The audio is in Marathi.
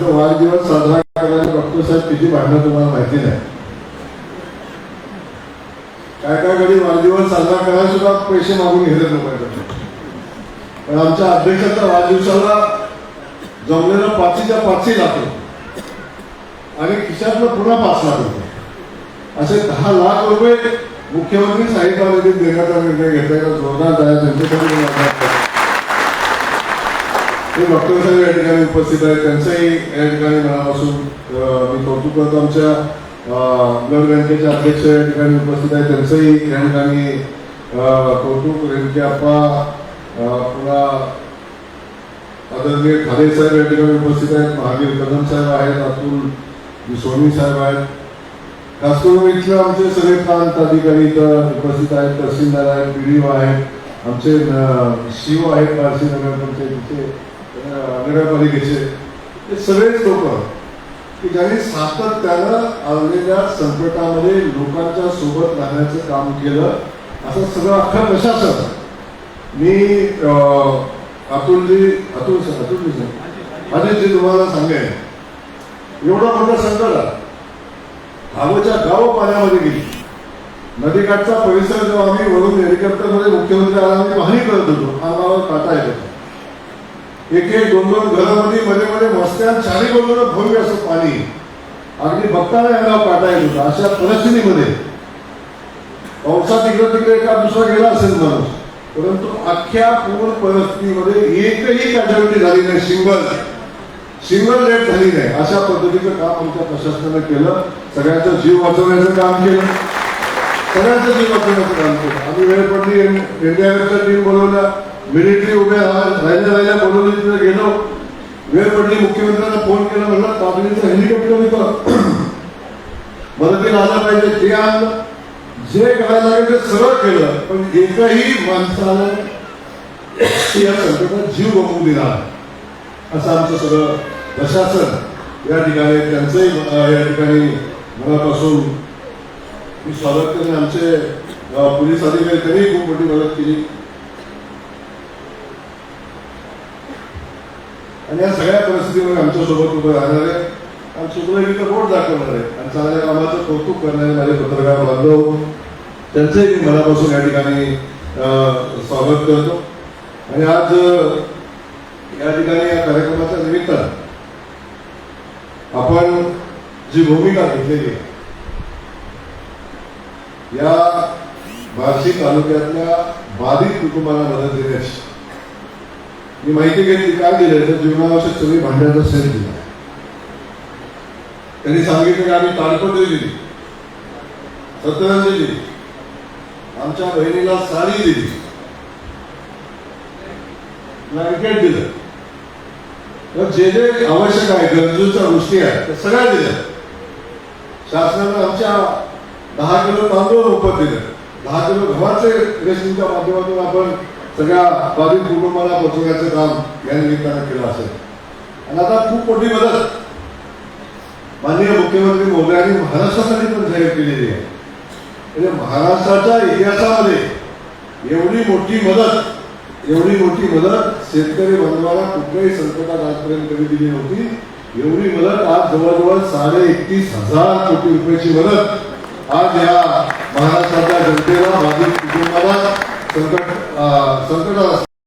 तर वाढदिवस साजरा करायला डॉक्टर साहेब किती भांडणं तुम्हाला माहिती नाही. काय काय कधी वाढदिवस साजरा करायला सुद्धा पैसे मागून घेतले लोकांकडे. पण आमच्या अध्यक्षाच्या वाढदिवसाला जमलेलं पाचीच्या पाचही लागतो आणि खिशातलं पुन्हा पाच लाख रुपये. असे दहा लाख रुपये मुख्यमंत्री साहित्यामध्ये देण्याचा निर्णय घेतलेला जोरदार जाया त्यांच्याकडे ते डॉक्टर साहेब या ठिकाणी उपस्थित आहेत त्यांचंही या ठिकाणी मनापासून अं, मी कौतुक करतो. आमच्या ब्लड बँकेचे अध्यक्ष या ठिकाणी उपस्थित आहेत त्यांचंही या ठिकाणी कौतुक. रेणके आप्पा पुन्हा आदरणीय ठाले साहेब या ठिकाणी उपस्थित आहेत महावीर कदम साहेब आहेत अतुल सोनी साहेब आहेत. खास करून इथले आमचे सगळे प्रांत अधिकारी इथं उपस्थित आहेत तहसीलदार आहेत पीडीओ आहेत आमचे शिव आहेत बार्शी नगर पंचायतीचे. नगरपालिकेचे. हे सगळेच लोक की ज्यांनी सातत्यानं आलेल्या संकटामध्ये लोकांच्या सोबत राहण्याचं काम केलं असं सगळं अख्खं प्रशासन. मी अतुलजी अतुल सर अतुलजी सर अजितजी तुम्हाला सांगेन. एवढं मोठं संकट भावच्या गाव पाण्यामध्ये गेली. नदीकाठचा परिसर जेव्हा आम्ही वरून हेलिकॉप्टरमध्ये मुख्यमंत्री आला आम्ही पाहणी करत होतो. अंगावर काटा येत होता. एक एक दोन दोन घरामध्ये मध्ये मध्ये मस्त्यान चारी बाजूला भव्य असं पाणी. अगदी बघताना यांना काटा येत होता अशा परिस्थितीमध्ये. पावसात इकडे तिकडे एका दुसरा गेला असेल माणूस परंतु अख्ख्या पूर्ण परिस्थितीमध्ये एकही कॅज्युअलिटी झाली नाही सिंगल. सिंगल डेट झाली नाही अशा पद्धतीचं काम आमच्या प्रशासनानं केलं सगळ्यांचा जीव वाचवण्याचं काम केलं. सगळ्यांचं जीव वाचवण्याचं काम केलं. आम्ही वेळ पडली इंडिया टीम बोलवल्या मिलिटरी उभ्या राहिल्या राहिल्या बोलवली तिथे गेलो. वेळ पडली मुख्यमंत्र्यांना फोन केला म्हणलं तातडीचं हेलिकॉप्टर होतं मदतीला आलं पाहिजे. ते आणलं जे करायला लागेल ते सरळ केलं पण एकही माणसाला या संकटात जीव गमवून दिला असं आमचं सगळं प्रशासन या ठिकाणी त्यांचंही या ठिकाणी मनापासून मी स्वागत करेन आमचे पोलीस अधिकारी त्यांनी खूप मोठी मदत केली. आणि या सगळ्या परिस्थितीमध्ये आमच्यासोबत उभे राहणार आहे आणि सुप्रवीचं बोट दाखवणार आहे आणि चांगल्या कामाचं कौतुक करणारे माझे पत्रकार बांधव त्यांचंही मी मनापासून या ठिकाणी स्वागत करतो. आणि आज या ठिकाणी या कार्यक्रमाच्या निमित्तानं आपण जी भूमिका घेतलेली आहे या बार्शी तालुक्यातल्या बाधित कुटुंबाला मदत देण्याची मी माहिती घेतली काय दिलं तर जीवनावश्यक सगळी भांड्याचा सेट दिला त्यांनी सांगितलं की आम्ही ताडपत्री दिली सत्यरंजी दिली आमच्या बहिणीला साडी दिली ब्लँकेट दिलं. तर जे जे आवश्यक आहे गरजूच्या गोष्टी आहेत त्या सगळ्या दिल्या. शासनानं आमच्या दहा किलो तांदूळ मोफत दिलं. दहा किलो गव्हाचे रेशनच्या माध्यमातून आपण सगळ्या बाधित कुटुंबाला पोचवण्याचं काम या निमित्तानं केलं असेल. आणि आता खूप मोठी मदत माननीय मुख्यमंत्री मोदयांनी महाराष्ट्रासाठी पण जाहीर केलेली आहे. म्हणजे महाराष्ट्राच्या इतिहासामध्ये एवढी मोठी मदत एवढी मोठी मदत शेतकरी बांधवाला कुठल्याही संकटात आजपर्यंत कधी दिली नव्हती. एवढी मदत आज जवळजवळ साडे एकतीस हजार कोटी रुपयाची मदत आज या महाराष्ट्राच्या जनतेला बाधित कुटुंबाला संकट अं, संकटात